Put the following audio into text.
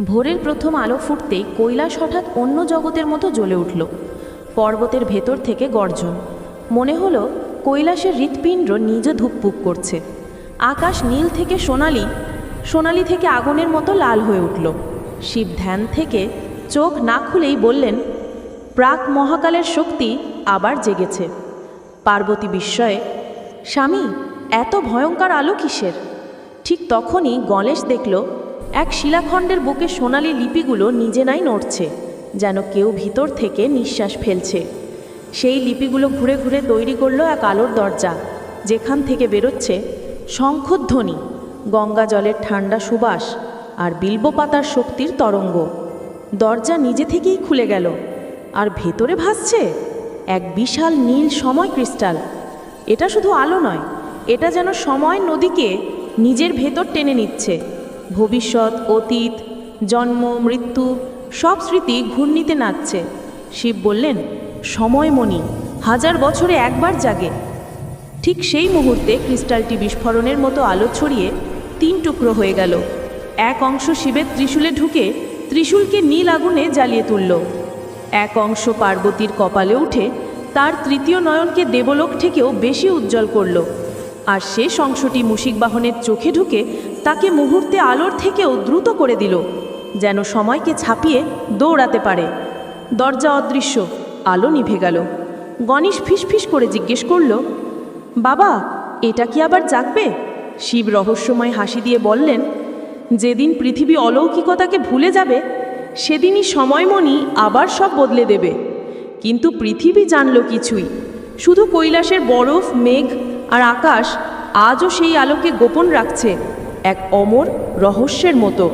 ভোরের প্রথম আলো ফুটতেই কৈলাস হঠাৎ অন্য জগতের মতো জ্বলে উঠল। পর্বতের ভেতর থেকে গর্জন। মনে হলো কৈলাসের হৃৎপিণ্ড নিজ ধুকপুক করছে। আকাশ নীল থেকে সোনালি সোনালি থেকে আগুনের মতো লাল হয়ে উঠল। শিব ধ্যান থেকে চোখ না খুলেই বললেন, প্রাক মহাকালের শক্তি আবার জেগেছে। পার্বতী বিস্ময়ে, স্বামী, এত ভয়ঙ্কর আলো কিসের? ঠিক তখনই গণেশ দেখল এক শিলাখণ্ডের বুকে সোনালি লিপিগুলো নিজে নাই নড়ছে, যেন কেউ ভিতর থেকে নিঃশ্বাস ফেলছে। সেই লিপিগুলো ঘুরে ঘুরে তৈরি করল এক আলোর দরজা, যেখান থেকে বেরোচ্ছে শঙ্খধ্বনি, গঙ্গা জলের ঠান্ডা সুবাস আর বিল্ব পাতার শক্তির তরঙ্গ। দরজা নিজে থেকেই খুলে গেল, আর ভেতরে ভাসছে এক বিশাল নীল সময় ক্রিস্টাল। এটা শুধু আলো নয়, এটা যেন সময় নদীকে নিজের ভেতর টেনে নিচ্ছে। ভবিষ্যৎ, অতীত, জন্ম, মৃত্যু, সব স্মৃতি ঘূর্ণিতে নাচছে। শিব বললেন সময়মণি হাজার বছরে একবার জাগে। ঠিক সেই মুহূর্তে ক্রিস্টালটি বিস্ফোরণের মতো আলো ছড়িয়ে তিন টুকরো হয়ে গেল। এক অংশ শিবের ত্রিশূলে ঢুকে ত্রিশূলকে নীল আগুনে জ্বালিয়ে তুলল। এক অংশ পার্বতীর কপালে উঠে তার তৃতীয় নয়নকে দেবলোক থেকেও বেশি উজ্জ্বল করল। আর শেষ অংশটি মুশিক বাহনের চোখে ঢুকে তাকে মুহূর্তে আলোর থেকেও দ্রুত করে দিল, যেন সময়কে ছাপিয়ে দৌড়াতে পারে। দরজা অদৃশ্য, আলো নিভে গেল। গণেশ ফিসফিস করে জিজ্ঞেস করল, বাবা, এটা কি আবার জাগবে? শিব রহস্যময় হাসি দিয়ে বললেন, যেদিন পৃথিবী অলৌকিকতাকে ভুলে যাবে, সেদিনই সময়মণি আবার সব বদলে দেবে। কিন্তু পৃথিবী জানল কিছুই, শুধু কৈলাসের বরফ, মেঘ আর আকাশ আজও সেই আলোকে গোপন রাখছে এক অমর রহস্যের মতো।